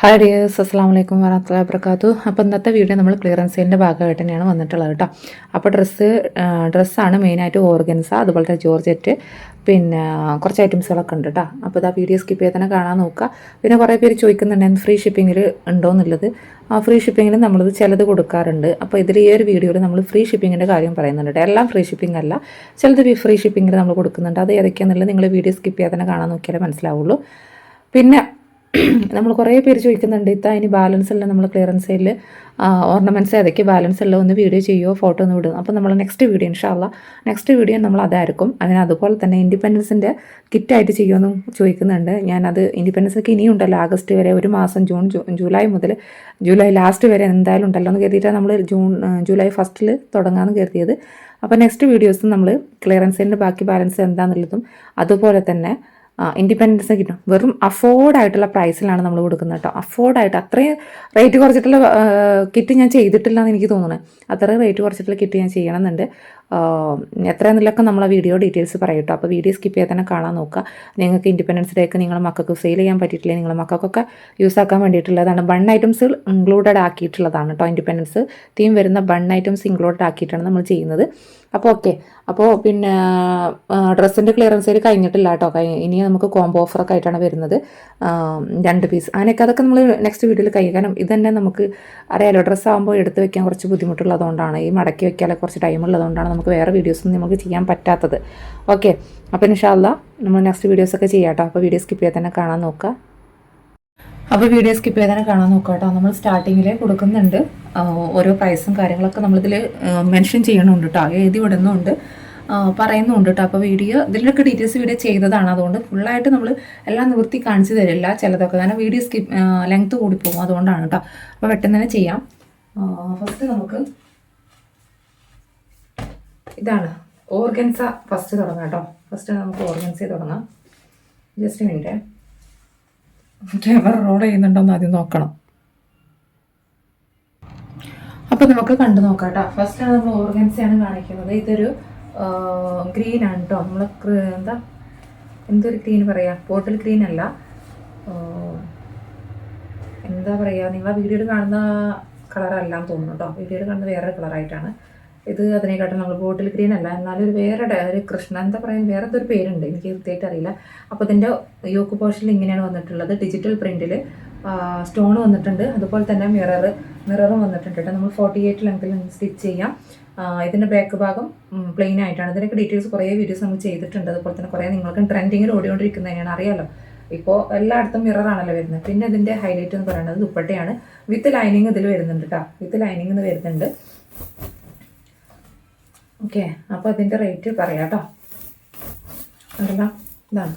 Hi dears അസ്സാം വലൈക്കും വരഹമുല്ല വർക്കാത്തു അപ്പോൾ ഇന്നത്തെ വീഡിയോ നമ്മൾ ക്ലിയറൻസ് സെയിലിന്റെ ഭാഗമായിട്ട് തന്നെയാണ് വന്നിട്ടുള്ളത് കേട്ടോ. അപ്പോൾ ഡ്രസ്സ് ഡ്രസ്സാണ് മെയിനായിട്ട് ഓർഗൻസ അതുപോലെ തന്നെ ജോർജറ്റ് പിന്നെ കുറച്ച് ഐറ്റംസുകളൊക്കെ ഉണ്ട് കേട്ടോ. അപ്പോൾ ഇതാ വീഡിയോ സ്കിപ്പ് ചെയ്ത് തന്നെ കാണാൻ നോക്കുക. പിന്നെ കുറേ പേര് ചോദിക്കുന്നുണ്ടായിരുന്നു ഫ്രീ ഷിപ്പിങ്ങിൽ ഉണ്ടോ എന്നുള്ളത് ആ ഫ്രീ ഷിപ്പിങ്ങിൽ നമ്മളിത് ചിലത് കൊടുക്കാറുണ്ട്. അപ്പോൾ ഇതിൽ ഈ ഒരു വീഡിയോയിൽ നമ്മൾ ഫ്രീ ഷിപ്പിങ്ങിന്റെ കാര്യം പറയുന്നുണ്ട് കേട്ടോ. എല്ലാം ഫ്രീ ഷിപ്പിംഗ് അല്ല. ചിലത് ഫ്രീ ഷിപ്പിങ്ങിൽ നമ്മൾ കൊടുക്കുന്നുണ്ട്. അത് ഏതൊക്കെയാണെന്നുള്ളത് നിങ്ങൾ വീഡിയോ സ്കിപ്പ് ചെയ്യാതെ തന്നെ കാണാൻ നോക്കിയാലേ മനസ്സിലാവുള്ളൂ. പിന്നെ നമ്മൾ കുറേ പേര് ചോദിക്കുന്നുണ്ട് ഇത്താ ഇനി ബാലൻസ് എല്ലാം നമ്മൾ ക്ലിയറൻസ് സെയിൽ ഓർണമെന്റ്സ് ഏതൊക്കെ ബാലൻസ് എല്ലാം ഒന്ന് വീഡിയോ ചെയ്യുമോ ഫോട്ടോ ഒന്ന് വിടും അപ്പോൾ നമ്മൾ നെക്സ്റ്റ് വീഡിയോ ഇൻഷാല്ല നെക്സ്റ്റ് വീഡിയോ നമ്മൾ അതായിരിക്കും. അതിന് അതുപോലെ തന്നെ ഇൻഡിപെൻഡൻസിന്റെ കിറ്റായിട്ട് ചെയ്യുമെന്നും ചോദിക്കുന്നുണ്ട്. ഞാനത് ഇൻഡിപെൻഡൻസൊക്കെ ഇനിയും ഉണ്ടല്ലോ. ആഗസ്റ്റ് വരെ ഒരു മാസം ജൂൺ ജൂലൈ മുതൽ ജൂലൈ ലാസ്റ്റ് വരെ എന്തായാലും ഉണ്ടല്ലോ എന്ന് കരുതിയിട്ടാണ് നമ്മൾ ജൂൺ ജൂലൈ ഫസ്റ്റിൽ തുടങ്ങാമെന്ന് കരുതിയത്. അപ്പോൾ നെക്സ്റ്റ് വീഡിയോസ് നമ്മൾ ക്ലിയറൻസിന്റെ ബാക്കി ബാലൻസ് എന്താണെന്നുള്ളതും അതുപോലെ തന്നെ ഇൻഡിപെൻഡൻസ് കിട്ടും. വെറും അഫോർഡ് ആയിട്ടുള്ള പ്രൈസിലാണ് നമ്മൾ കൊടുക്കുന്നത് കേട്ടോ. അഫോർഡായിട്ട് അത്രയും റേറ്റ് കുറച്ചിട്ടുള്ള കിറ്റ് ഞാൻ ചെയ്തിട്ടില്ല എന്ന് എനിക്ക് തോന്നുന്നത് അത്രയും റേറ്റ് കുറച്ചിട്ടുള്ള കിറ്റ് ഞാൻ ചെയ്യണമെന്നുണ്ട്. എത്രയെന്നുള്ളൊക്കെ നമ്മൾ വീഡിയോ ഡീറ്റെയിൽസ് പറയും കേട്ടോ. അപ്പോൾ വീഡിയോ സ്കിപ്പ് ചെയ്യാൻ തന്നെ കാണാൻ നോക്കുക. നിങ്ങൾക്ക് ഇൻഡിപെൻഡൻസ് ഡേക്ക് നിങ്ങളുടെ മക്കൾക്ക് സെയിൽ ചെയ്യാൻ പറ്റിയിട്ടില്ല? നിങ്ങളുടെ മക്കൾക്കൊക്കെ യൂസ് ആക്കാൻ വേണ്ടിയിട്ടുള്ളതാണ്. ബൺ ഐറ്റംസ് ഇൻക്ലൂഡഡ് ആക്കിയിട്ടുള്ളതാണ് കേട്ടോ. ഇൻഡിപെൻഡൻസ് തീം വരുന്ന ബൺ ഐറ്റംസ് ഇൻക്ലൂഡഡ് ആക്കിയിട്ടാണ് നമ്മൾ ചെയ്യുന്നത്. അപ്പോൾ ഓക്കെ അപ്പോൾ പിന്നെ ഡ്രസ്സിന്റെ ക്ലിയറൻസ് സെയിൽ കഴിഞ്ഞിട്ടില്ല കേട്ടോ. ഇനി നമുക്ക് കോംബോ ഓഫറൊക്കെ ആയിട്ടാണ് വരുന്നത്. രണ്ട് പീസ് അങ്ങനെയൊക്കെ അതൊക്കെ നമ്മൾ നെക്സ്റ്റ് വീഡിയോയിൽ കഴിയും. കാരണം ഇത് തന്നെ നമുക്ക് അറിയാലോ ഡ്രസ്സ് ആകുമ്പോൾ എടുത്ത് വെക്കാൻ കുറച്ച് ബുദ്ധിമുട്ടുള്ളതുകൊണ്ടാണ്. ഈ മടക്കി വെക്കാനൊക്കെ കുറച്ച് ടൈം ഉള്ളതുകൊണ്ടാണ് നമുക്ക് വേറെ വീഡിയോസൊന്നും നമുക്ക് ചെയ്യാൻ പറ്റാത്തത്. ഓക്കെ അപ്പോൾ ഇൻഷാല്ല നമ്മൾ നെക്സ്റ്റ് വീഡിയോസൊക്കെ ചെയ്യാം കേട്ടോ. അപ്പോൾ വീഡിയോ സ്കിപ്പ് ചെയ്യാൻ തന്നെ കാണാൻ നോക്കുക. അപ്പോൾ വീഡിയോ സ്കിപ്പ് ചെയ്താൽ കാണാൻ നോക്കാം കേട്ടോ. നമ്മൾ സ്റ്റാർട്ടിങ്ങിൽ കൊടുക്കുന്നുണ്ട്. ഓരോ പ്രൈസും കാര്യങ്ങളൊക്കെ നമ്മളിതിൽ മെൻഷൻ ചെയ്യണമുണ്ട് കേട്ടോ. എഴുതി വിടുന്നുണ്ട്. പറയുന്നുണ്ട് കേട്ടോ. അപ്പോൾ വീഡിയോ ഇതിലൊക്കെ ഡീറ്റെയിൽസ് വീഡിയോ ചെയ്തതാണ്. അതുകൊണ്ട് ഫുള്ളായിട്ട് നമ്മൾ എല്ലാം നിവൃത്തി കാണിച്ചു തരില്ല ചിലതൊക്കെ. കാരണം വീഡിയോ സ്കിപ്പ് ലെങ്ത് കൂടിപ്പോകും. അതുകൊണ്ടാണ് കേട്ടോ. അപ്പോൾ പെട്ടെന്ന് തന്നെ ചെയ്യാം. ഫസ്റ്റ് നമുക്ക് ഇതാണ്. ഓർഗൻസ ഫസ്റ്റ് തുടങ്ങാം കേട്ടോ. ഫസ്റ്റ് നമുക്ക് ഓർഗൻസ തുടങ്ങാം. ജസ്റ്റ് മിനിറ്റ് ക്യാമറ റോൾ ചെയ്യുന്നുണ്ടോന്ന് ആദ്യം നോക്കണം. അപ്പൊ നമുക്ക് കണ്ടു നോക്കാം കേട്ടോ ഫസ്റ്റ് നമ്മൾ ഓർഗൻസിയാണ് കാണിക്കുന്നത്. ഇതൊരു ഗ്രീൻ ആണ് കേട്ടോ നമ്മൾ എന്താ? എന്തൊരു ഗ്രീൻ പറയാ? പോർട്ടൽ ഗ്രീൻ അല്ല. എന്താ പറയാ? നിങ്ങൾ വീഡിയോയിൽ കാണുന്ന കളറല്ലാന്ന് തോന്നുന്നു കേട്ടോ വീഡിയോയിൽ കാണുന്ന വേറെ കളറായിട്ടാണ് ഇത് അതിനെക്കാട്ടും നമ്മൾ ബോട്ടിൽ ഗ്രീൻ അല്ല എന്നാലും ഒരു വേറെ ഒരു കൃഷ്ണ എന്താ പറയുക വേറെ എന്തൊരു പേരുണ്ട് എനിക്ക് കൃത്യമായിട്ട് അറിയില്ല. അപ്പോൾ ഇതിന്റെ യോക്ക് പോർഷനിൽ ഇങ്ങനെയാണ് വന്നിട്ടുള്ളത്. ഡിജിറ്റൽ പ്രിന്റിൽ സ്റ്റോൺ വന്നിട്ടുണ്ട്. അതുപോലെ തന്നെ മിറർ മിററും വന്നിട്ടുണ്ട് കേട്ടോ. നമ്മൾ ഫോർട്ടി എയ്റ്റ് ലെങ്ത്തിൽ സ്റ്റിച്ച് ചെയ്യാം. ഇതിന്റെ ബാക്ക് ഭാഗം പ്ലെയിൻ ആയിട്ടാണ്. ഇതിനൊക്കെ ഡീറ്റെയിൽസ് കുറേ വീഡിയോസ് നമ്മൾ ചെയ്തിട്ടുണ്ട്. അതുപോലെ തന്നെ കുറേ നിങ്ങൾക്ക് ട്രെൻഡിങ്ങിൽ ഓടിക്കൊണ്ടിരിക്കുന്നതിനാണ് അറിയാലോ. ഇപ്പോൾ എല്ലായിടത്തും മിററാണല്ലോ വരുന്നത്. പിന്നെ ഇതിന്റെ ഹൈലൈറ്റ് എന്ന് പറയുന്നത് ദുപ്പട്ടയാണ്. വിത്ത് ലൈനിങ് ഇതിൽ വരുന്നുണ്ട് കേട്ടോ. വിത്ത് ലൈനിങ് എന്ന് വരുന്നുണ്ട്. ഓക്കെ അപ്പോൾ അതിന്റെ റേറ്റ് പറയാം കേട്ടോ. അതല്ല ഇതാണ്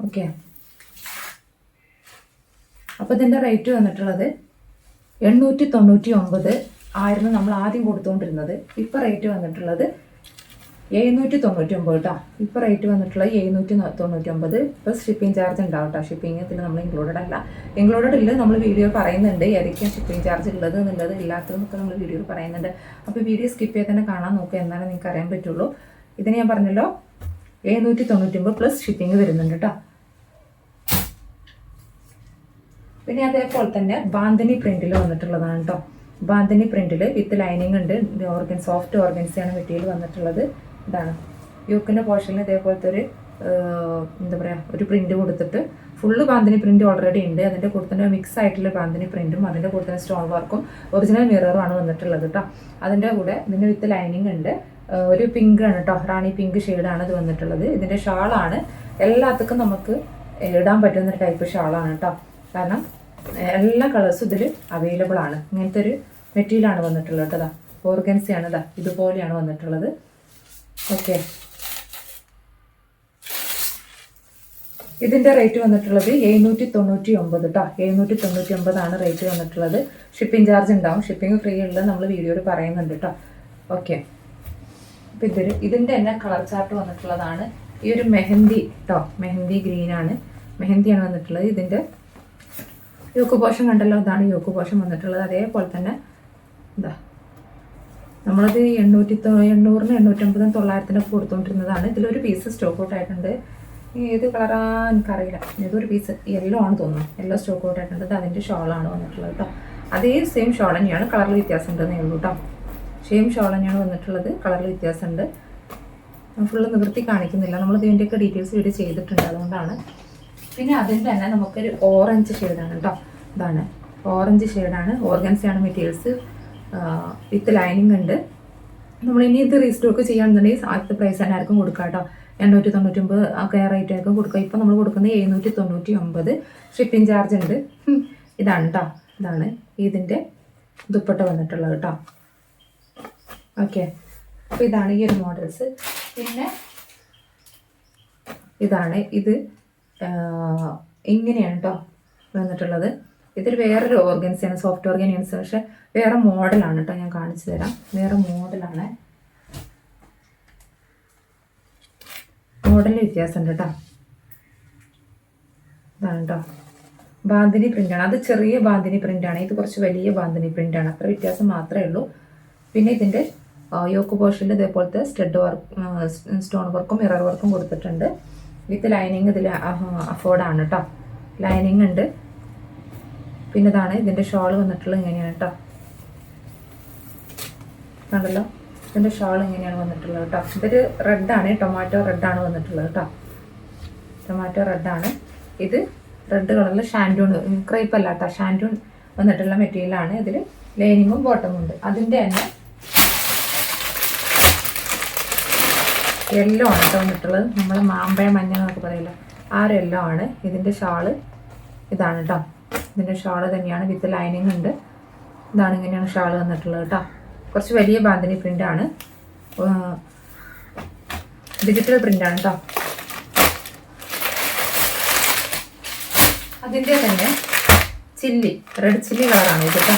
ഓക്കെ. അപ്പോൾ ഇതിന്റെ റേറ്റ് വന്നിട്ടുള്ളത് എണ്ണൂറ്റി തൊണ്ണൂറ്റി ഒമ്പത് ആയിരുന്നു നമ്മൾ ആദ്യം കൊടുത്തുകൊണ്ടിരുന്നത് ഇപ്പോൾ റേറ്റ് വന്നിട്ടുള്ളത് എഴുന്നൂറ്റി തൊണ്ണൂറ്റി ഒമ്പത് കേട്ടോ ഇപ്പോൾ റേറ്റ് വന്നിട്ടുള്ള എഴുന്നൂറ്റി തൊണ്ണൂറ്റി ഒമ്പത് പ്ലസ് ഷിപ്പിംഗ് ചാർജ് ഉണ്ടാവും കേട്ടോ ഷിപ്പിംഗ് ഇതിൽ നമ്മൾ ഇൻക്ലൂഡഡ് അല്ല. ഇൻക്ലൂഡഡ് ഇല്ല നമ്മൾ വീഡിയോ പറയുന്നുണ്ട്. ഏതൊക്കെയാണ് ഷിപ്പിംഗ് ചാർജ് ഉള്ളത് എന്നുള്ളത് ഇല്ലാത്തതെന്നൊക്കെ നമ്മൾ വീഡിയോ പറയുന്നുണ്ട്. അപ്പോൾ വീഡിയോ സ്കിപ്പ് ചെയ്ത് തന്നെ കാണാൻ നോക്കുക എന്നാലേ നിങ്ങൾക്ക് അറിയാൻ പറ്റുള്ളൂ. ഇതിന് ഞാൻ പറഞ്ഞല്ലോ എഴുന്നൂറ്റി തൊണ്ണൂറ്റി ഒമ്പത് പ്ലസ് ഷിപ്പിംഗ് വരുന്നുണ്ട് കേട്ടോ പിന്നെ അതേപോലെ തന്നെ ബാന്തിനി പ്രിന്റിൽ വന്നിട്ടുള്ളതാണ് കേട്ടോ ബാന്തിനി പ്രിന്റിൽ വിത്ത് ലൈനിങ് ഉണ്ട്. ഓർഗൻ സോഫ്റ്റ് ഓർഗൻസിയാണ് മെറ്റീരിയൽ വന്നിട്ടുള്ളത്. ഇതാണ്. യൂക്കിന്റെ പോർഷനിൽ ഇതേപോലത്തെ ഒരു എന്താ പറയുക ഒരു പ്രിന്റ് കൊടുത്തിട്ട് ഫുള്ള് പാന്തിനി പ്രിന്റ് ഓൾറെഡി ഉണ്ട്. അതിന്റെ കൂടെ തന്നെ മിക്സ് ആയിട്ടുള്ള പാന്തിനി പ്രിന്റും അതിന്റെ കൂടെ തന്നെ സ്റ്റോൺ വർക്കും ഒറിജിനൽ മിററും ആണ് വന്നിട്ടുള്ളത് കേട്ടോ അതിന്റെ കൂടെ ഇതിന്റെ വിത്ത് ലൈനിങ് ഉണ്ട്. ഒരു പിങ്ക് ആണ് കേട്ടോ റാണി പിങ്ക് ഷെയ്ഡാണ് ഇത് വന്നിട്ടുള്ളത്. ഇതിന്റെ ഷാളാണ് എല്ലാത്തക്കും നമുക്ക് ഇടാൻ പറ്റുന്ന ഒരു ടൈപ്പ് ഷാളാണ് കേട്ടോ കാരണം എല്ലാ കളേഴ്സും ഇതിൽ അവൈലബിൾ ആണ്. ഇങ്ങനത്തെ ഒരു മെറ്റീരിയലാണ് വന്നിട്ടുള്ളത് കേട്ടോ ഓർഗൻസിയാണ് ഇതാ ഇതുപോലെയാണ് വന്നിട്ടുള്ളത്. ഓക്കെ. ഇതിന്റെ റേറ്റ് വന്നിട്ടുള്ളത് എഴുന്നൂറ്റി തൊണ്ണൂറ്റി ഒമ്പത് കേട്ടോ എഴുന്നൂറ്റി തൊണ്ണൂറ്റി ഒമ്പതാണ് റേറ്റ് വന്നിട്ടുള്ളത്. ഷിപ്പിംഗ് ചാർജ് ഉണ്ടാവും. ഷിപ്പിംഗ് ഫ്രീ ഉള്ളത് നമ്മൾ വീഡിയോയിൽ പറയുന്നുണ്ട് കേട്ടോ ഓക്കെ. അപ്പം ഇതൊരു ഇതിന്റെ തന്നെ കളർ ചാർട്ട് വന്നിട്ടുള്ളതാണ്. ഈ ഒരു മെഹന്തി കേട്ടോ മെഹന്തി ഗ്രീൻ ആണ്. മെഹന്തിയാണ് വന്നിട്ടുള്ളത്. ഇതിന്റെ യോക്ക് പോഷം കണ്ടല്ലോ. ഇതാണ് യോക്ക് പോഷൻ വന്നിട്ടുള്ളത്. അതേപോലെ തന്നെ എന്താ നമ്മളത് എണ്ണൂറ്റി എണ്ണൂറിനും എണ്ണൂറ്റമ്പതും തൊള്ളായിരത്തിനൊക്കെ കൊടുത്തുകൊണ്ടിരുന്നതാണ് ഇതിലൊരു പീസ് സ്റ്റോക്ക് ഔട്ട് ആയിട്ടുണ്ട്. ഏത് കളറാ എനിക്കറിയില്ല. ഏതൊരു പീസ് യെല്ലോ ആണ് തോന്നുന്നു. യെല്ലോ സ്റ്റോക്ക് ഔട്ട് ആയിട്ടുണ്ട്. ഇത് അതിന്റെ ഷോളാണ് വന്നിട്ടുള്ളത് കേട്ടോ അതേ സെയിം ഷോൾ തന്നെയാണ് കളറിൽ വ്യത്യാസം ഉണ്ടെന്നേ ഉള്ളൂ കേട്ടോ സെയിം ഷോൾ തന്നെയാണ് വന്നിട്ടുള്ളത്. കളറിൽ വ്യത്യാസമുണ്ട്. ഫുള്ള് നിവൃത്തി കാണിക്കുന്നില്ല. നമ്മൾ ഇതിന്റെയൊക്കെ ഡീറ്റെയിൽസ് വീഡിയോ ചെയ്തിട്ടുണ്ട്. അതുകൊണ്ടാണ്. പിന്നെ അതിന്റെ തന്നെ നമുക്കൊരു ഓറഞ്ച് ഷെയ്ഡാണ് കേട്ടോ ഇതാണ്. ഓറഞ്ച് ഷെയ്ഡാണ് ഓർഗൻസിയാണ് മെറ്റീരിയൽസ് വിത്ത് ലൈനിങ് ഉണ്ട്. നമ്മൾ ഇനി ഇത് റീസ്റ്റോക്ക് ചെയ്യുകയാണെന്നുണ്ടെങ്കിൽ ആദ്യത്തെ പ്രൈസ് തന്നെ ആർക്കും കൊടുക്കാം കേട്ടോ. എണ്ണൂറ്റി തൊണ്ണൂറ്റൊമ്പത് ഒക്കെ റേറ്റ് ആയിരിക്കും കൊടുക്കുക. ഇപ്പം നമ്മൾ കൊടുക്കുന്നത് എഴുന്നൂറ്റി തൊണ്ണൂറ്റി ഒമ്പത് ഷിപ്പിംഗ് ചാർജ് ഉണ്ട് ഇതാണ് കേട്ടോ ഇതാണ് ഇതിന്റെ ദുപ്പട്ട വന്നിട്ടുള്ളത് കേട്ടോ ഓക്കെ അപ്പോൾ ഇതാണ് ഈ ഒരു മോഡൽസ് പിന്നെ ഇതാണ് ഇത് ഇങ്ങനെയാണ് കേട്ടോ വന്നിട്ടുള്ളത്. ഇതൊരു വേറൊരു ആണ് സോഫ്റ്റ് ഓർഗൻസ് പക്ഷെ വേറെ മോഡലാണ് കേട്ടോ ഞാൻ കാണിച്ചു തരാം. വേറെ മോഡലാണ് മോഡലിന് വ്യത്യാസമുണ്ട് കേട്ടോ ഇതാണ് കേട്ടോ ബാന്തിനി പ്രിന്റാണ് അത് ചെറിയ ബാന്തിനി പ്രിന്റാണ് ഇത് കുറച്ച് വലിയ ബാന്തിനി പ്രിന്റാണ് അത്ര വ്യത്യാസം മാത്രമേ ഉള്ളൂ. പിന്നെ ഇതിന്റെ യോക്ക് പോർഷനിൽ ഇതേപോലത്തെ സ്റ്റഡ് വർക്ക് സ്റ്റോൺ വർക്കും മിറർ വർക്കും കൊടുത്തിട്ടുണ്ട്. വിത്ത് ലൈനിങ് ഇതിൽ അഫോർഡാണ് കേട്ടോ ലൈനിങ് ഉണ്ട്. പിന്നെ ഇതാണ് ഇതിന്റെ ഷോൾ വന്നിട്ടുള്ളത് ഇങ്ങനെയാണ് കേട്ടോ കണ്ടല്ലോ? ഇതിന്റെ ഷോൾ ഇങ്ങനെയാണ് വന്നിട്ടുള്ളത് കേട്ടോ ഇതൊരു റെഡാണ് ടൊമാറ്റോ റെഡാണ് വന്നിട്ടുള്ളത് കേട്ടോ ടൊമാറ്റോ റെഡാണ് ഇത് റെഡ് കളറിൽ ഷാൻഡൂൺ ക്രൈപ്പ് അല്ല കേട്ടോ ഷാൻഡൂൺ വന്നിട്ടുള്ള മെറ്റീരിയലാണ് ഇതിൽ ലൈനിങ്ങും ബോട്ടമും ഉണ്ട്. അതിന്റെ തന്നെ യെല്ലോ ആണ് കേട്ടോ വന്നിട്ടുള്ളത്. നമ്മൾ മാമ്പഴ മഞ്ഞ എന്നൊക്കെ പറയില്ല? ആ ഒരു യെല്ലോ ആണ്. ഇതിന്റെ ഷാൾ ഇതാണ് കേട്ടോ ഇതിന്റെ ഷാൾ തന്നെയാണ് വിത്ത് ലൈനിങ് ഉണ്ട്. ഇതാണ് ഇങ്ങനെയാണ് ഷാൾ വന്നിട്ടുള്ളത് കേട്ടോ. കുറച്ച് വലിയ ബാന്തിനി പ്രിന്റാണ് ഡിജിറ്റൽ പ്രിന്റാണ് കേട്ടോ. അതിന്റെ തന്നെ ചില്ലി റെഡ് ചില്ലി കളറാണ് ഇത് കേട്ടോ.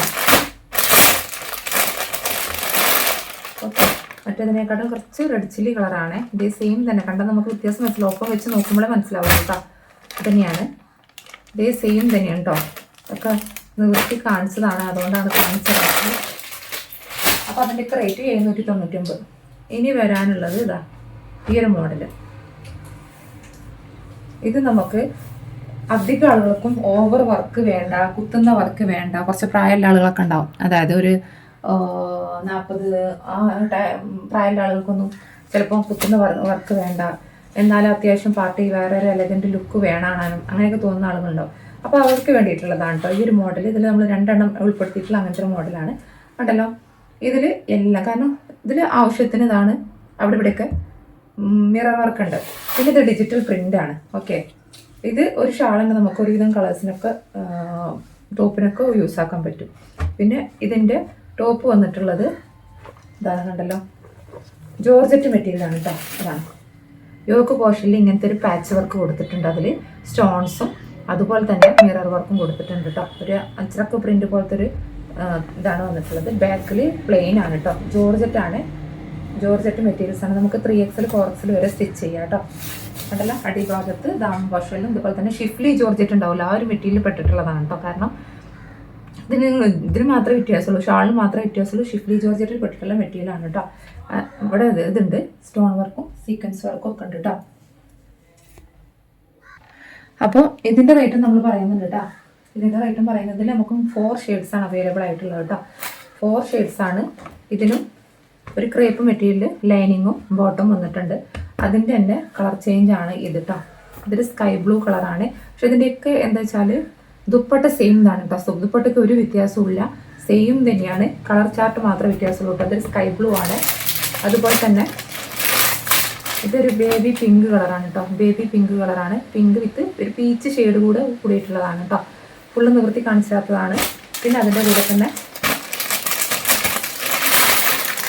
ഓക്കെ. മറ്റേതിനേക്കാളും കുറച്ച് റെഡ് ചില്ലി കളറാണ് ഇതേ സെയിം തന്നെ. കണ്ടാൽ നമുക്ക് വ്യത്യാസം മനസ്സിലാവും. ഒപ്പം വെച്ച് നോക്കുമ്പോഴേ മനസ്സിലാവും കേട്ടോ. തന്നെയാണ്. ഇതേ സെയിം തന്നെയാണ് കേട്ടോ ഒക്കെ നിവൃത്തി കാണിച്ചതാണ്. അതുകൊണ്ടാണ് കാണിച്ചത്. അപ്പോൾ അതിന്റെയൊക്കെ റേറ്റ് എഴുന്നൂറ്റി തൊണ്ണൂറ്റൊമ്പത് ഇനി വരാനുള്ളത് ഇതാ ഈ ഒരു മോഡൽ ഇത് നമുക്ക് അധികം ആളുകൾക്കും ഓവർ വർക്ക് വേണ്ട കുത്തുന്ന വർക്ക് വേണ്ട കുറച്ച് പ്രായമുള്ള ആളുകളൊക്കെ ഉണ്ടാവും. അതായത് ഒരു നാൽപ്പത് ആ പ്രായമുള്ള ആളുകൾക്കൊന്നും ചിലപ്പോൾ കുത്തുന്ന വർക്ക് വേണ്ട. എന്നാലും അത്യാവശ്യം പാർട്ടി വേറെ ഒരു എലഗന്റ് ലുക്ക് വേണാണാനും അങ്ങനെയൊക്കെ തോന്നുന്ന ആളുകളുണ്ടോ അപ്പോൾ അവർക്ക് വേണ്ടിയിട്ടുള്ളതാണ് കേട്ടോ ഈ ഒരു മോഡൽ ഇതിൽ നമ്മൾ രണ്ടെണ്ണം ഉൾപ്പെടുത്തിയിട്ടുള്ള അങ്ങനത്തെ ഒരു മോഡലാണ് ഉണ്ടല്ലോ ഇതിൽ എല്ലാം കാരണം ഇതിൽ ആവശ്യത്തിന് ഇതാണ്. അവിടെ ഇവിടെയൊക്കെ മിറർ വർക്ക് ഉണ്ട്. പിന്നെ ഇത് ഡിജിറ്റൽ പ്രിന്റ് ആണ്. ഓക്കെ ഇത് ഒരു ഷാളുണ്ട് നമുക്ക് ഒരുവിധം കളേഴ്സിനൊക്കെ ടോപ്പിനൊക്കെ യൂസ് ആക്കാൻ പറ്റും. പിന്നെ ഇതിന്റെ ടോപ്പ് വന്നിട്ടുള്ളത് ഇതാണ് കണ്ടല്ലോ? ജോർജറ്റ് മെറ്റീരിയലാണ് കേട്ടോ അതാണ്. യോക്ക് പോർഷനിൽ ഇങ്ങനത്തെ ഒരു പാച്ച് വർക്ക് കൊടുത്തിട്ടുണ്ട്. അതിൽ സ്റ്റോൺസും അതുപോലെ തന്നെ മിറർ വർക്കും കൊടുത്തിട്ടുണ്ട് കേട്ടോ ഒരു അച്ചറക്ക പ്രിന്റ് പോലത്തെ ഒരു ഇതാണ് വന്നിട്ടുള്ളത്. ബാക്കിൽ പ്ലെയിൻ ആണ് കേട്ടോ ജോർജറ്റ് ആണ്. ജോർജറ്റ് മെറ്റീരിയൽസ് ആണ്. നമുക്ക് ത്രീ എക്സൽ ഫോർ എക്സൽ വരെ സ്റ്റിച്ച് ചെയ്യാം കേട്ടോ അതല്ല അടിഭാഗത്ത് ദാമ പോർഷനിലും ഇതുപോലെ തന്നെ ഷിഫ്ലി ജോർജറ്റ് ഉണ്ടാവില്ല ആ ഒരു മെറ്റീരിയൽ പെട്ടിട്ടുള്ളതാണ് കേട്ടോ കാരണം ഇതിന് ഇതിന് മാത്രമേ വ്യത്യാസമുള്ളൂ. ഷാളിന് മാത്രമേ വ്യത്യാസമുള്ളൂ. ഷിഫ്ലി ജോർജറ്റിൽ പെട്ടിട്ടുള്ള മെറ്റീരിയലാണ് കേട്ടോ. ഇവിടെ ഇത് ഇതുണ്ട്. സ്റ്റോൺ വർക്കും സീക്വൻസ് വർക്കും ഒക്കെ ഉണ്ട് കേട്ടോ. അപ്പോൾ ഇതിന്റെ റേറ്റ് നമ്മൾ പറയുന്നുണ്ട് കേട്ടോ. ഇതിന്റെ റേറ്റും പറയുന്നതിൽ നമുക്ക് ഫോർ ഷെയ്ഡ്സ് ആണ് അവൈലബിൾ ആയിട്ടുള്ളത് കേട്ടോ. ഫോർ ഷെയ്ഡ്സ് ആണ് ഇതിനും ഒരു ക്രേപ്പ് മെറ്റീരിയൽ ലൈനിങ്ങും ബോട്ടം വന്നിട്ടുണ്ട്. അതിന്റെ തന്നെ കളർ ചേഞ്ച് ആണ് ഇത് കേട്ടോ. ഇതൊരു സ്കൈ ബ്ലൂ കളറാണ് പക്ഷെ ഇതിന്റെയൊക്കെ എന്താ വെച്ചാൽ ദുപ്പട്ട സെയിം ഇതാണ് കേട്ടോ സോ ദുപ്പട്ടയ്ക്ക് ഒരു വ്യത്യാസവും ഇല്ല സെയിം തന്നെയാണ്. കളർ ചാർട്ട് മാത്രമേ വ്യത്യാസമുള്ളൂ. ഇതൊരു സ്കൈ ബ്ലൂ ആണ്. അതുപോലെ തന്നെ ഇതൊരു ബേബി പിങ്ക് കളറാണ് കേട്ടോ ബേബി പിങ്ക് കളറാണ് പിങ്ക് വിത്ത് ഒരു പീച്ച് ഷെയ്ഡ് കൂടെ കൂടിയിട്ടുള്ളതാണ് കേട്ടോ ഫുള്ള് നിവൃത്തി കാണിച്ചാത്തതാണ് പിന്നെ അതിന്റെ കൂടെ തന്നെ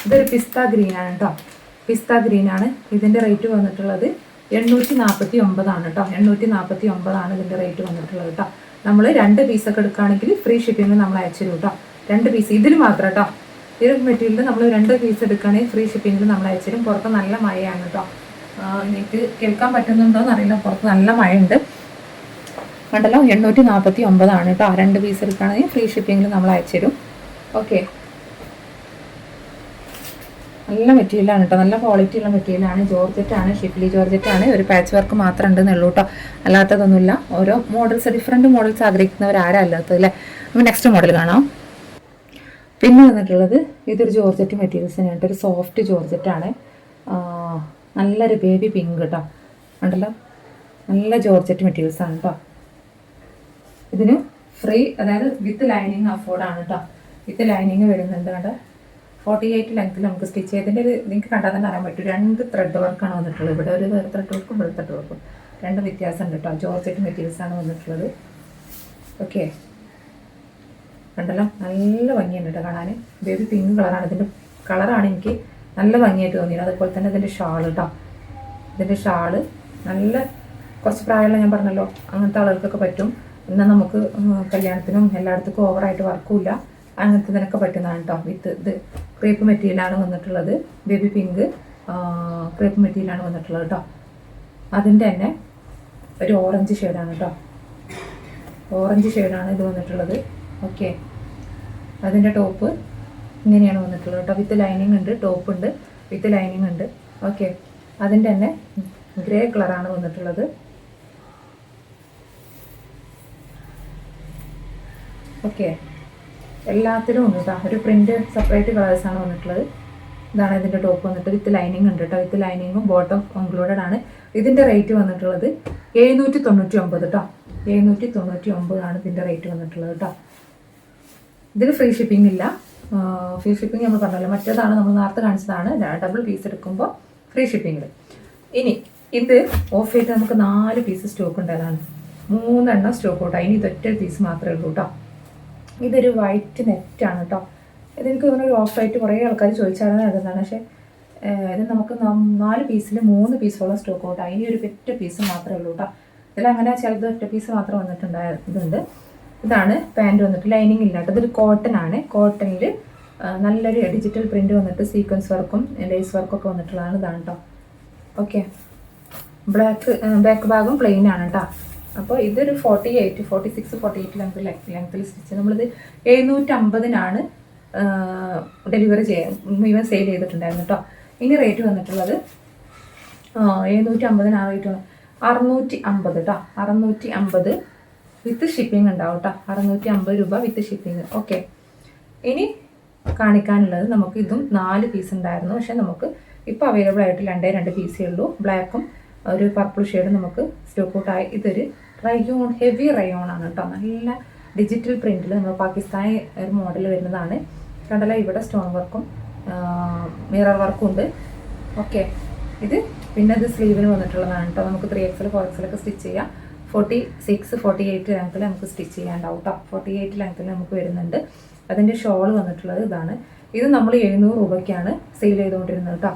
ഇതൊരു പിസ്ത ഗ്രീൻ ആണ് കേട്ടോ പിസ്ത ഗ്രീൻ ആണ്. ഇതിന്റെ റേറ്റ് വന്നിട്ടുള്ളത് എണ്ണൂറ്റി നാൽപ്പത്തി ഒമ്പതാണ് കേട്ടോ എണ്ണൂറ്റി നാൽപ്പത്തി ഒമ്പതാണ് ഇതിന്റെ റേറ്റ് വന്നിട്ടുള്ളത് കേട്ടോ നമ്മൾ രണ്ട് പീസൊക്കെ എടുക്കുകയാണെങ്കിൽ ഫ്രീ ഷിപ്പിംഗ് നമ്മൾ അയച്ചു തരും കേട്ടോ രണ്ട് പീസ് ഇതിൽ മാത്രം കേട്ടോ ഈ മെറ്റീരിയൽ നമ്മൾ രണ്ട് പീസ് എടുക്കുകയാണെങ്കിൽ ഫ്രീ ഷിപ്പിംഗിൽ നമ്മൾ അയച്ചു തരും. പുറത്ത് നല്ല മഴയാണ് കേട്ടോ എനിക്ക് കേൾക്കാൻ പറ്റുന്നുണ്ടോ എന്നറിയില്ല. പുറത്ത് നല്ല മഴയുണ്ട്. കണ്ടല്ലോ എണ്ണൂറ്റി നാൽപ്പത്തി ഒമ്പതാണ് കേട്ടോ രണ്ട് പീസ് എടുക്കുകയാണെങ്കിൽ ഫ്രീ ഷിപ്പിംഗിൽ നമ്മൾ അയച്ചു തരും. ഓക്കെ നല്ല മെറ്റീരിയലാണ് കേട്ടോ നല്ല ക്വാളിറ്റി ഉള്ള മെറ്റീരിയലാണ് ജോർജറ്റാണ് ആണ് ഷിഫ്ലി ജോർജറ്റ് ആണ്. ഒരു പാച്ച് വർക്ക് മാത്രം ഉണ്ടെന്നുള്ളൂ കേട്ടോ അല്ലാത്തതൊന്നുമില്ല. ഓരോ മോഡൽസ് ഡിഫറെന്റ് മോഡൽസ് ആഗ്രഹിക്കുന്നവർ ആരാ അല്ലാത്തത് അല്ലേ അപ്പോൾ നെക്സ്റ്റ് മോഡൽ കാണാം. പിന്നെ വന്നിട്ടുള്ളത് ഇതൊരു ജോർജറ്റ് മെറ്റീരിയൽസ് തന്നെയാണ് ഒരു സോഫ്റ്റ് ജോർജറ്റാണ് നല്ലൊരു ബേബി പിങ്ക് കേട്ടോ ഉണ്ടല്ലോ നല്ല ജോർജറ്റ് മെറ്റീരിയൽസ് ആണ് കേട്ടോ ഇതിന് ഫ്രീ അതായത് വിത്ത് ലൈനിങ് അഫോർഡാണ് കേട്ടോ വിത്ത് ലൈനിങ് വരുന്നുണ്ട് കണ്ടോ? ഫോർട്ടി എയ്റ്റ് ലെങ്ത്തിൽ നമുക്ക് സ്റ്റിച്ച് ചെയ്തതിന്റെ ഒരു നിങ്ങൾക്ക് കണ്ടാൽ തന്നെ അറിയാൻ പറ്റും. രണ്ട് ത്രെഡ് വർക്കാണ് വന്നിട്ടുള്ളത്. ഇവിടെ ഒരു വേറെ ത്രെഡ് വർക്കും ഇവിടെ ത്രെഡ് വർക്കും രണ്ട് വ്യത്യാസമുണ്ട് കേട്ടോ ജോർജറ്റ് മെറ്റീരിയൽസ് ആണ് വന്നിട്ടുള്ളത്. ഓക്കെ കണ്ടല്ലോ? നല്ല ഭംഗിയുണ്ട് കേട്ടോ കാണാൻ ബേബി പിങ്ക് കളറാണ് ഇതിന്റെ കളറാണ് എനിക്ക് നല്ല ഭംഗിയായിട്ട് തോന്നിയത്. അതുപോലെ തന്നെ ഇതിന്റെ ഷാൾ കേട്ടോ ഇതിന്റെ ഷാൾ നല്ല കുറച്ച് പ്രായമുള്ള ഞാൻ പറഞ്ഞല്ലോ അങ്ങനത്തെ ആളുകൾക്കൊക്കെ പറ്റും. എന്നാൽ നമുക്ക് കല്യാണത്തിനും എല്ലായിടത്തേക്കും ഓവറായിട്ട് വർക്കുമില്ല അങ്ങനത്തെ ഇതിനൊക്കെ പറ്റുന്നതാണ് കേട്ടോ വിത്ത് ഇത്. ക്രേപ്പ് മെറ്റീരിയലാണ് വന്നിട്ടുള്ളത്. ബേബി പിങ്ക് ക്രേപ്പ് മെറ്റീരിയലാണ് വന്നിട്ടുള്ളത് കേട്ടോ അതിന്റെ തന്നെ ഒരു ഓറഞ്ച് ഷെയ്ഡാണ് കേട്ടോ ഓറഞ്ച് ഷെയ്ഡാണ് ഇത് വന്നിട്ടുള്ളത്. ഓക്കെ അതിന്റെ ടോപ്പ് ഇങ്ങനെയാണ് വന്നിട്ടുള്ളത് കേട്ടോ വിത്ത് ലൈനിങ് ഉണ്ട് ടോപ്പ് ഉണ്ട് വിത്ത് ലൈനിങ് ഉണ്ട്. ഓക്കെ അതിന്റെ തന്നെ ഗ്രേ കളറാണ് വന്നിട്ടുള്ളത്. ഓക്കെ എല്ലാത്തിലും ഉണ്ട് കേട്ടോ ഒരു പ്രിന്റ് സെപ്പറേറ്റ് കളേഴ്സാണ് വന്നിട്ടുള്ളത്. ഇതാണ് ഇതിന്റെ ടോപ്പ് വന്നിട്ട് വിത്ത് ലൈനിങ് ഉണ്ട് കേട്ടോ വിത്ത് ലൈനിങ്ങും ബോട്ടം ഇൻക്ലൂഡഡ് ആണ്. ഇതിന്റെ റേറ്റ് വന്നിട്ടുള്ളത് എഴുന്നൂറ്റി തൊണ്ണൂറ്റി ഒമ്പത് കേട്ടോ എഴുന്നൂറ്റി തൊണ്ണൂറ്റി ഒമ്പതാണ് ഇതിന്റെ റേറ്റ് വന്നിട്ടുള്ളത് കേട്ടോ ഇതിന് ഫ്രീ ഷിപ്പിംഗ് ഇല്ല. ഫ്രീ ഷിപ്പിംഗ് നമ്മൾ പറഞ്ഞല്ലോ. മറ്റേതാണ് നമ്മൾ നേരത്തെ കാണിച്ചതാണ്. ഡബിൾ പീസ് എടുക്കുമ്പോൾ ഫ്രീ ഷിപ്പിംഗ് ഇനി ഇത് ഓഫ് ചെയ്ത് നമുക്ക് നാല് പീസ് സ്റ്റോക്ക് ഉണ്ടായതാണ് മൂന്നെണ്ണം സ്റ്റോക്ക് ഔട്ട് ഇനി ഇതൊറ്റ പീസ് മാത്രമേ ഉള്ളൂ കേട്ടോ ഇതൊരു വൈറ്റ് നെറ്റാണ് കേട്ടോ ഇതെനിക്ക് തോന്നുന്നു ഒരു ഓഫ് കുറേ ആൾക്കാർ ചോദിച്ചാണ് ഇടുന്നതാണ് പക്ഷേ ഇത് നമുക്ക് നാല് പീസിൽ മൂന്ന് പീസോളം സ്റ്റോക്ക് ഔട്ട്. ഇനി ഒരു ഒറ്റ പീസ് മാത്രമേ ഉള്ളൂ കേട്ടോ ഇതിലങ്ങനെ ചിലത് ഒറ്റ പീസ് മാത്രം വന്നിട്ടുണ്ടായ ഇതുണ്ട് ഇതാണ് പാന്റ് വന്നിട്ട് ലൈനിങ് ഇല്ലാത്തത് ഇതൊരു കോട്ടൺ ആണ്. കോട്ടണിൽ നല്ലൊരു ഡിജിറ്റൽ പ്രിന്റ് വന്നിട്ട് സീക്വൻസ് വർക്കും ലേസ് വർക്കൊക്കെ വന്നിട്ടുള്ളതാണ് ഇതാണ് കേട്ടോ ഓക്കെ ബ്ലാക്ക് ബാക്ക് ഭാഗം പ്ലെയിൻ ആണ് കേട്ടോ അപ്പോൾ ഇതൊരു forty eight forty six forty eight length ലെങ്ത്തിൽ സ്റ്റിച്ച് നമ്മളിത് എഴുന്നൂറ്റമ്പതിനാണ് ഡെലിവറി ചെയ്യാൻ മുഴുവൻ സെയിൽ ചെയ്തിട്ടുണ്ടായിരുന്നു കേട്ടോ ഇനി റേറ്റ് വന്നിട്ടുള്ളത് എഴുന്നൂറ്റി ആ റേറ്റ് അറുന്നൂറ്റി അമ്പത് കേട്ടോ അറുന്നൂറ്റി അമ്പത് വിത്ത് ഷിപ്പിംഗ് ഉണ്ടാവും കേട്ടോ അറുന്നൂറ്റി അമ്പത് രൂപ വിത്ത് ഷിപ്പിംഗ് ഓക്കെ ഇനി കാണിക്കാനുള്ളത് നമുക്ക് ഇതും നാല് പീസ് ഉണ്ടായിരുന്നു. പക്ഷേ നമുക്ക് ഇപ്പോൾ അവൈലബിൾ ആയിട്ട് രണ്ടേ രണ്ട് പീസേ ഉള്ളൂ. ബ്ലാക്കും ഒരു പർപ്പിൾ ഷെയ്ഡും നമുക്ക് സ്റ്റോക്ക് ഔട്ടായി. ഇതൊരു റയോൺ ഹെവി റയോൺ ആണ് കേട്ടോ. നല്ല ഡിജിറ്റൽ പ്രിന്റിൽ നമ്മൾ പാകിസ്ഥാനി ഒരു മോഡൽ വരുന്നതാണ്. കണ്ടല്ലോ ഇവിടെ സ്റ്റോൺ വർക്കും മിറർ വർക്കും ഉണ്ട്. ഓക്കെ ഇത് പിന്നെ ഇത് സ്ലീവിന് വന്നിട്ടുള്ളതാണ് കേട്ടോ. നമുക്ക് ത്രീ എക്സൽ ഫോർ എക്സൽ ഒക്കെ സ്റ്റിച്ച് ചെയ്യാം. ഫോർട്ടി സിക്സ് ഫോർട്ടി എയ്റ്റ് ലെങ്ത്തിൽ നമുക്ക് സ്റ്റിച്ച് ചെയ്യാണ്ടാവും കേട്ടോ ഫോർട്ടി എയ്റ്റ് ലെങ്ത്തിൽ നമുക്ക് വരുന്നുണ്ട്. അതിന്റെ ഷോൾ വന്നിട്ടുള്ളത് ഇതാണ്. ഇത് നമ്മൾ എഴുന്നൂറ് രൂപയ്ക്കാണ് സെയിൽ ചെയ്തുകൊണ്ടിരുന്നത് കേട്ടോ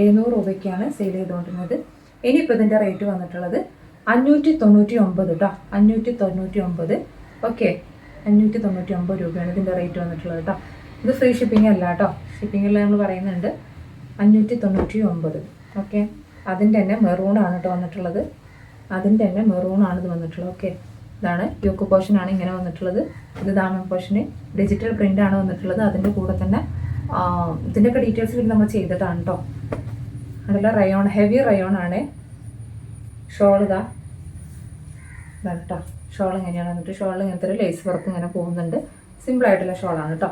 എഴുന്നൂറ് രൂപയ്ക്കാണ് സെയിൽ ചെയ്തുകൊണ്ടിരുന്നത് ഇനിയിപ്പോൾ ഇതിന്റെ റേറ്റ് വന്നിട്ടുള്ളത് അഞ്ഞൂറ്റി തൊണ്ണൂറ്റി ഒമ്പത് കേട്ടോ അഞ്ഞൂറ്റി തൊണ്ണൂറ്റി ഒമ്പത് ഓക്കെ അഞ്ഞൂറ്റി തൊണ്ണൂറ്റി ഒമ്പത് രൂപയാണ് ഇതിന്റെ റേറ്റ് വന്നിട്ടുള്ളത് കേട്ടോ ഇത് ഫ്രീ ഷിപ്പിംഗ് അല്ല കേട്ടോ ഷിപ്പിങ്ങിൽ നമ്മൾ പറയുന്നുണ്ട്. അഞ്ഞൂറ്റി തൊണ്ണൂറ്റി ഒമ്പത് ഓക്കെ അതിന്റെ തന്നെ മെറൂൺ ആണ് കേട്ടോ വന്നിട്ടുള്ളത്. അതിന്റെ തന്നെ മെറൂൺ ആണ് ഇത് വന്നിട്ടുള്ളത്. ഓക്കെ ഇതാണ് യോക്ക് പോർഷൻ ആണ് ഇങ്ങനെ വന്നിട്ടുള്ളത്. ഇത് ദാമൻ പോർഷന് ഡിജിറ്റൽ പ്രിന്റ് ആണ് വന്നിട്ടുള്ളത്. അതിന്റെ കൂടെ തന്നെ ഇതിന്റെയൊക്കെ ഡീറ്റെയിൽസ് പിന്നെ നമ്മൾ ചെയ്തിട്ടാണ് കേട്ടോ അതല്ല റയോൺ ഹെവി റയോൺ ആണ്. ഷോൾ ഇതാ. കേട്ടോ ഷോൾ എങ്ങനെയാണ് എന്നിട്ട് ഷോളിൽ ഇങ്ങനത്തെ ഒരു ലേസ് വർക്ക് ഇങ്ങനെ പോകുന്നുണ്ട്. സിമ്പിൾ ആയിട്ടുള്ള ഷോളാണ് കേട്ടോ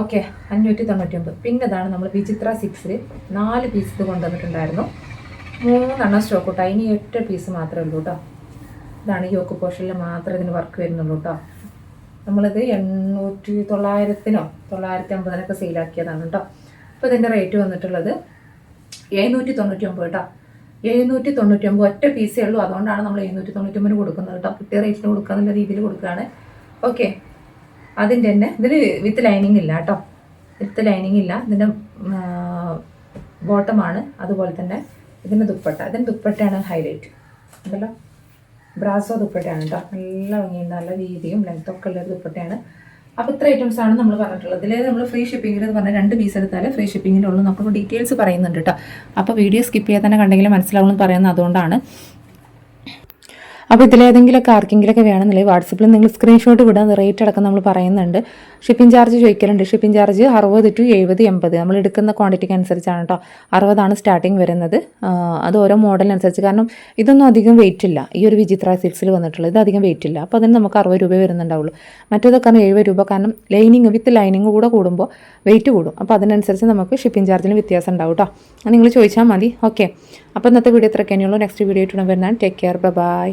ഓക്കെ അഞ്ഞൂറ്റി തൊണ്ണൂറ്റി ഒമ്പത് പിന്നെ ഇതാണ് നമ്മൾ വിചിത്ര സിക്സിൽ നാല് പീസ് ഇത് കൊണ്ടുവന്നിട്ടുണ്ടായിരുന്നു. മൂന്നെണ്ണം സ്റ്റോക്ക് ഔട്ട് ഇനി ഒറ്റ പീസ് മാത്രമേ ഉള്ളൂ കേട്ടോ ഇതാണ് യോക്ക് പോർഷനിൽ മാത്രമേ ഇതിന് വർക്ക് വരുന്നുള്ളൂ കേട്ടോ നമ്മളിത് എണ്ണൂറ്റി തൊള്ളായിരത്തിനോ തൊള്ളായിരത്തി അമ്പതിനൊക്കെ സെയിലാക്കിയതാണ് കേട്ടോ അപ്പോൾ ഇതിന്റെ റേറ്റ് വന്നിട്ടുള്ളത് എഴുന്നൂറ്റി തൊണ്ണൂറ്റി ഒമ്പത് കേട്ടോ എഴുന്നൂറ്റി തൊണ്ണൂറ്റി ഒമ്പത് ഒറ്റ പീസേ ഉള്ളൂ. അതുകൊണ്ടാണ് നമ്മൾ എഴുന്നൂറ്റി തൊണ്ണൂറ്റി ഒമ്പതിന് കൊടുക്കുന്നത് കേട്ടോ. കിട്ടിയ റേറ്റിന് കൊടുക്കുക എന്നുള്ള രീതിയിൽ കൊടുക്കുകയാണ്. ഓക്കെ അതിന്റെ തന്നെ ഇതിൽ വിത്ത് ലൈനിങ് ഇല്ല കേട്ടോ. വിത്ത് ലൈനിങ് ഇല്ല. ഇതിന്റെ ബോട്ടമാണ് അതുപോലെ തന്നെ ഇതിന്റെ ദുപ്പട്ട. ഇതിന്റെ ദുപ്പട്ടയാണ് ഹൈലൈറ്റ് ഉണ്ടല്ലോ? ബ്രാസോ ദുപ്പട്ടയാണ് കേട്ടോ. നല്ല ഭംഗിയുണ്ട്. നല്ല വീതിയും ലെങ്ത്തൊക്കെ ഉള്ളൊരു ദുപ്പട്ടയാണ്. അപ്പോൾ ഇത്ര ഐറ്റംസ് ആണ് നമ്മൾ പറഞ്ഞിട്ടുള്ളത്. ഇതിൽ നമ്മൾ ഫ്രീ ഷിപ്പിംഗിൽ എന്ന് പറഞ്ഞാൽ രണ്ട് പീസ് എടുത്താൽ ഫ്രീ ഷിപ്പിങ്ങിനുള്ളൂ നമുക്ക് ഡീറ്റെയിൽസ് പറയുന്നുണ്ട് കേട്ടോ അപ്പോൾ വീഡിയോ സ്കിപ്പ് ചെയ്യാൻ തന്നെ കണ്ടെങ്കിൽ മനസ്സിലാവുമെന്ന് പറയുന്നത് അതുകൊണ്ടാണ്. അപ്പോൾ ഇതിലേതെങ്കിലുമൊക്കെ ആർക്കെങ്കിലുമൊക്കെ വേണമെന്നുണ്ടെങ്കിൽ വാട്സപ്പിൽ നിങ്ങൾ സ്ക്രീൻഷോട്ട് വിടാൻ റേറ്റ് അടക്കം നമ്മൾ പറയുന്നുണ്ട്. ഷിപ്പിംഗ് ചാർജ് ചോദിക്കലുണ്ട്. ഷിപ്പിംഗ് ചാർജ് അറുപത് ടു എഴുപത് എൺപത്. നമ്മൾ എടുക്കുന്ന ക്വാണ്ടിറ്റിക്ക് അനുസരിച്ചാണ് കേട്ടോ അറുപതാണ് സ്റ്റാർട്ടിങ് വരുന്നത്. അത് ഓരോ മോഡലിനനുസരിച്ച് കാരണം ഇതൊന്നും അധികം വെയിറ്റ് ഇല്ല. ഈ ഒരു വിചിത്ര സിൽസിൽ വന്നിട്ടുള്ളത് ഇത് അധികം വെയിറ്റ് ഇല്ല. അപ്പോൾ അതിന് നമുക്ക് അറുപത് രൂപ വരുന്നുണ്ടാവുള്ളൂ. മറ്റേതൊക്കെ എഴുപത് രൂപ. കാരണം ലൈനിങ് വിത്ത് ലൈനിങ് കൂടെ കൂടുമ്പോൾ വെയിറ്റ് കൂടും. അപ്പോൾ അതിനനുസരിച്ച് നമുക്ക് ഷിപ്പിംഗ് ചാർജിന് വ്യത്യാസം ഉണ്ടാവും കേട്ടോ നിങ്ങൾ ചോദിച്ചാൽ മതി. ഓക്കെ അപ്പോൾ ഇന്നത്തെ വീഡിയോ ഇത്രയൊക്കെ നെക്സ്റ്റ് വീഡിയോ ആയിട്ട് വരുന്നതാണ്. Take care bye